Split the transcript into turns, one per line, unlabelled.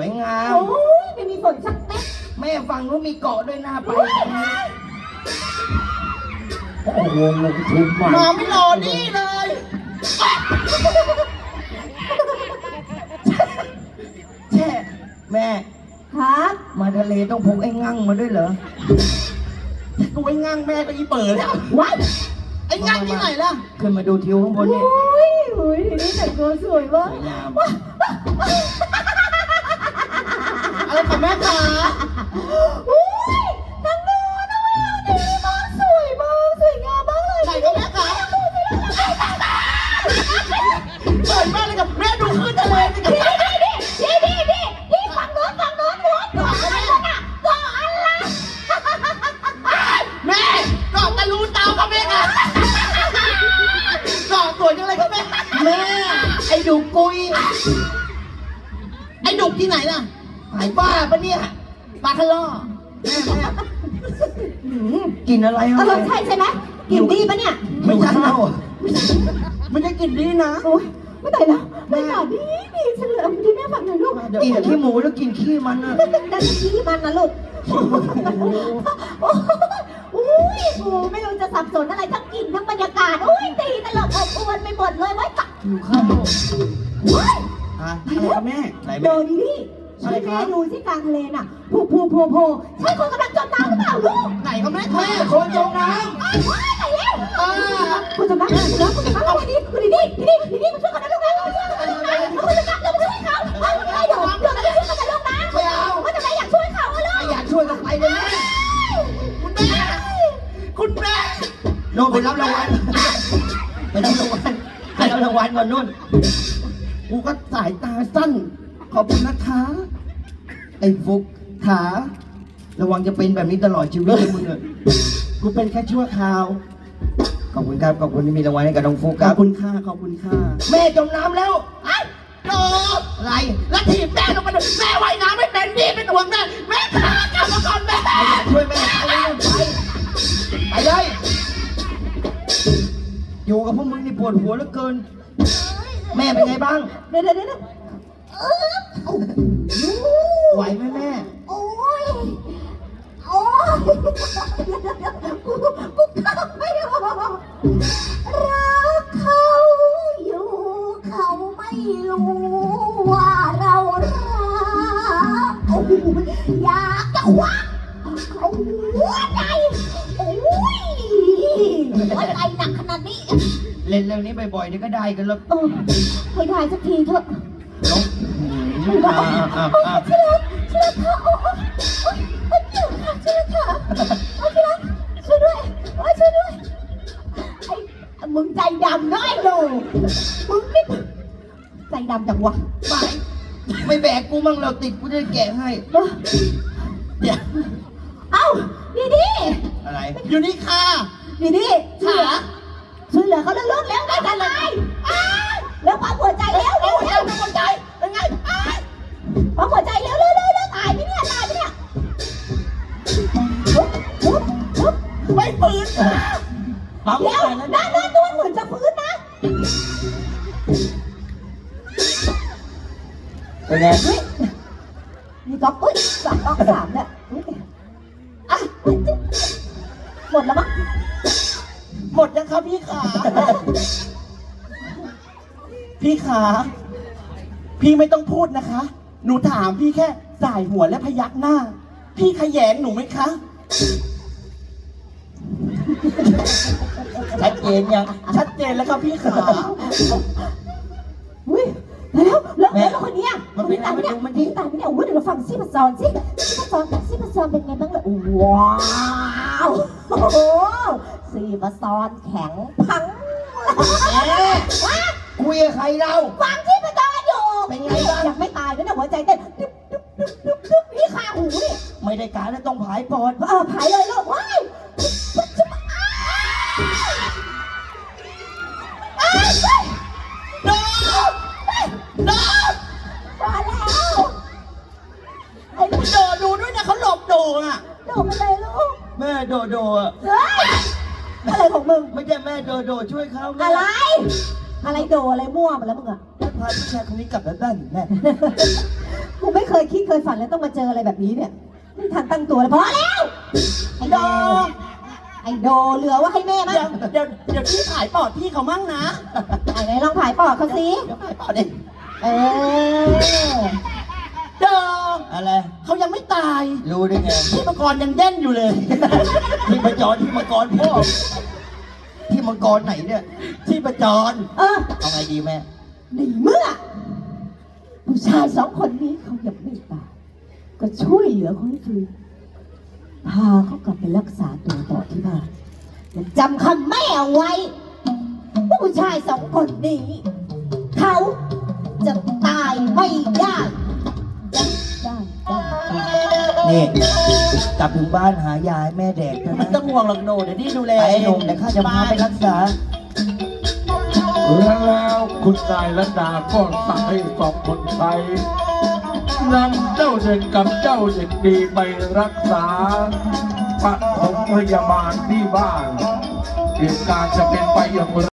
วยงาม
โอ้ยไม่มีฝนสักเม็ด
แม่ฟังนู้นมีเกาะด้วยหน้าไป
โอ้ย
โอ้โหลงทุนใหม่
มาไม่รอนี่เลย แช่แม่
ครับ
มาทะเลต้องพกไอ้งั่งมาด้วยเหรอกูไอ้งั่งแม่ก็อีเปิดแล้ว
ว้าย
ไอ้งั่งที่ไหนล่ะ ขึ้นมาดูทิวข้างบนนี่
โอ้ย โอ้ยทีนี้แต่งตัวสวยมาก
สวยงาม อะไรของแม่ขา
โอ้ย
อ้ดุกที่
ไห
นล่ะหายบ้าปะเนี่ยปลาคาล่อแม่แม่กินอะไร
เอ
วะ
อใช่ใช่ไหมกลิ่นดีปะเนี่ย
ไม่ใช่เราไม่ได้กินดีนะ
โอ้ยไม่ได้แล้วไม่หนาดีดีฉันเลยเอาที่แม่ฝังหน่อยลูก
กินขี้หมูแล้วกินขี้มันอะ
ดันขี้มันนะลูกโอ้ยโอ้ไม่รู้จะสับสนอะไรทั้งกลิ่นทั้งบรรยากาศโอ้ยตีตลกอบอวนไปหมดเลยไว้ตัก
อยู่ข้าว
ว้าย
ฮะอะไรครับแม่ไหน
โด
แม่
ดีดิ
อะ
ช่
ไร
วย
ครั
แม่
บ
ดูที่กลางทะเลน่ะโผล่โผล่โผล่โผล่ใช่คนกำลังจมน้ำหรือเปล่าลูก
ไหนครับแม่แม่คนจมน้
ว้ายว้ายไหนแล้วำ
อ่า
คุณจมน้ำคุณจมน้ำคุณจมน้ำเอาดีๆคุณดีๆดีๆดีๆมาช่วยกันนะลูกนะคุณจมน้ำคุณจมน้ำเราไม่ช่วยเขาเอาไม่ได้เดี๋ยวเดี๋ยวเราจะช่วยกันนะลูกนะ
ไม่เอา
ว่าจะไม่อยากช่วยเขาอะลูก
อยากช่วยก็ไปเลยแม่คุณแม่คุณแม่โน่นไปรับรางวัลไปรับรางวัลไปรับรางวัลก่อนนู่น กูก็สายตาสั้น ขอบคุณนะคะไอ้ฟุกขาระวังจะเป็นแบบนี้ตลอดชีวิตเลยมึงอะกูเป็นแค่ชั่วคราว ขอบคุณครับ ขอบคุณที่มีรางวัลให้กับน้องฟุกครับขอบคุณค่ะขอบคุณค่ะแม่จมน้ำแล้วไอ้โดอะไรแล้วทีบแม่ลงมาดูแม่ว่ายน้ำไม่เป็นพี่เป็นห่วงแม่แม่ขากลับมาก่อนแม่ช่วยแม่ไปเลยไปไปเลยอยู่กับพวกมึงนี่ปวดหัวเหลือเกิน แม่เป็นไงบ้าง
เดี๋ยวเดี๋ยวเดี๋ยวเออ
ไหวไหมแม่
โอ้ยโอ้ยกูกูขับไม่ออกรักเขาอยู่ เขาไม่รู้ว่าเรารักโอ้ยอยากจะควักเอาหัวใจโอ้ยหัวใจหนักขนาดนี้
เล่นเรื่องนี้บ่อยๆเดี๋ยวก็ได้กันแล้ว
เออให้ได้สักทีเถอะ
น้องอืมอ่าอ่าอ่า
ที่รักที่รักค่ะโอ้โอ้โอ้โอ้เจ็บค่ะที่รักค่ะโอ้ที่รักช่วยด้วยโอ้ช่วยด้วยไอ้มึงใจดำน้อยโลมึงนี่ใจดำจังวะ
ไปไม่แบกกูมั่งเราติดกูจะแกะให้
เออ
เดี๋ยว
เอ้าดีดี
อะไรอยู่นี่ค่ะ
ดีดีช่วยเหลือ ช่วยเหลือเขาเรื่องๆแล้วได้กันเลยแล้วปั๊มหัวใจแล้ว
เร็
ว
หัวใจ
เร็ว
เอาหัวใจเป็นไงอ้าย
ปั๊มหัวใจเร็วเร็วเร็วเร็วตายไหมเนี่ยตายไหมเนี่ย
ไม่ปืนปั๊ม
เดี๋ยว
ไปแล้ว
ด้านด้านตัวเหมือนจะพื้นนะ
เป็นไง
เฮ้ยมีก๊อกอุ้ยสามก๊อกสามเนี่ยอะหมดแล้วมั้ง
หมดยังครับพี่ขา พี่ขา พี่ไม่ต้องพูดนะคะ หนูถามพี่แค่สายหัวและพยักหน้า พี่ขยงหนูไหมคะ ชัดเจนยัง ชัดเจนแล้วครับพี่ขา
อุ้ยแล้วแล้ว
แม่
แล้วคนเนี้ย
มันเป็น
ตายไหมเนี่ย
มันเป็น
มันตายไหมเนี่ยอุ้ยเดี๋ยวเราฟังซิมาซอนซิซิมาซอนซิมาซอนเป็นไงบ้างเลยว้าวโอ้โห ซีมาซอนแข็งพัง
เอ๊ะคุยกับใครเรา
ฟังที่มาซอนอยู่
เป็นไงบ้าง
ยังไม่ตายนะเนี่ยหัวใจเต้นดึ๊บดึ๊บดึ๊บดึ๊บดึ๊บนี่คาหูนี่
ไม่ได้การแล้วต้องผายปอด
เออผายเลยลูกว้ายอ้าวอ้าว
โดโด
มาแล้ว
ไอ้โดดูด้วยนะเขาหลบโดอะ
โดดมาเลยลูก
แม่โดโดอะ
เฮ้ย อะไรของมึง
ไม่ใช่แม่โดโดช่วยเขาแม่
อะไร อะไรโดอะไรมั่วมาแล้วมึงอะ
พาผู้ชายคนนี้กลับมาบ้านแม่
กูไม่เคยคิดเคยฝันแล้วต้องมาเจออะไรแบบนี้เนี่ยไม่ทันตั้งตัวเลยพอแล้ว ไอ้โด ไอ้โดเหลือไว่าให้แม่มั้ง
เดี๋ยวเดี๋ยวเดี๋ยวพี่ขายปอดพี่เขามั่งนะ
ไอ้ไหนลองผายปอดเขาสิ
เดี๋ยวไปต่อดิ
เออ
เดิม
อะไร
เขายังไม่ตาย
รู้ได้ไง
พี่มังกรยังเด่นอยู่เลย
ที่ประจรที่มังกรพ่อที่มังกรไหนเนี่ย ที่ประจร
เออ
เอาไงดีแม่
ในเมื่อ ผู้ชายสองคนนี้เขายังไม่ตายก็ช่วยเหลือเขาให้ฟื้นพาเขากลับไปรักษาตัวต่อที่บ้านและจำคำแม่เอาไว้ว่าผู้ชายสองคนนี้ เขาจะตายไม่ได้ได้ได้ได้
นี่กลับถึงบ้านหายายแม่แดกนะ
ไม่ต้องห่วงหรอกโดเดี๋ยวนี่ดูแล
ไปไอ้หนุ่มเดี๋ยวข้าจะพาไปรักษา
แล้วคุณนายรัตดาก็สั่งให้สองคนไทยนำเจ้าเด็กกับเจ้าเด็กดีไปรักษาปฐมพยาบาลที่บ้านเหตุการณ์จะเป็นไปอย่างไร